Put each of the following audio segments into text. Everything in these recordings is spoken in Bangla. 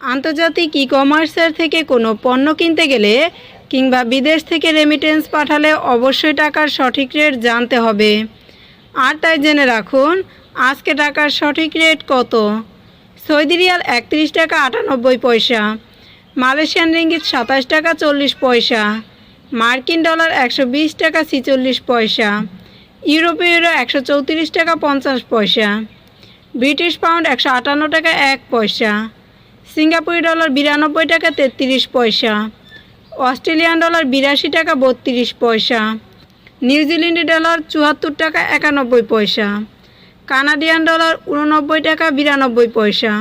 আন্তর্জাতিক ই কমার্সের থেকে কোনো পণ্য কিনতে গেলে কিংবা বিদেশ থেকে রেমিটেন্স পাঠালে অবশ্যই টাকার সঠিক রেট জানতে হবে। আর তাই জেনে রাখুন, আজকে টাকার সঠিক রেট কত? সৌদি রিয়াল একত্রিশ টাকা আটানব্বই পয়সা, মালয়েশিয়ান রিঙ্গিত সাতাশ টাকা চল্লিশ পয়সা, মার্কিন ডলার একশো বিশ টাকা ছিচল্লিশ পয়সা, ইউরোপীয় ইউরো একশো চৌত্রিশ টাকা পঞ্চাশ পয়সা, ব্রিটিশ পাউন্ড একশো আটান্ন টাকা এক পয়সা সিঙ্গাপুরি ডলার বিরানব্বই টাকা তেত্রিশ পয়সা, অস্ট্রেলিয়ান ডলার বিরাশি টাকা বত্রিশ পয়সা নিউজিল্যান্ডি ডলার চুয়াত্তর টাকা একানব্বই পয়সা, কানাডিয়ান ডলার উননব্বই টাকা বিরানব্বই পয়সা,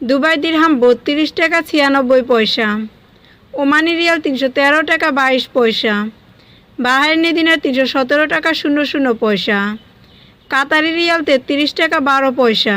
দুবাই দিরহাম বত্রিশ টাকা ছিয়ানব্বই পয়সা, ওমানি রিয়াল তিনশো তেরো টাকা বাইশ পয়সা, বাহারিনি দিনের তিনশো সতেরো টাকা শূন্য শূন্য পয়সা, কাতারি রিয়াল তেত্রিশ টাকা বারো পয়সা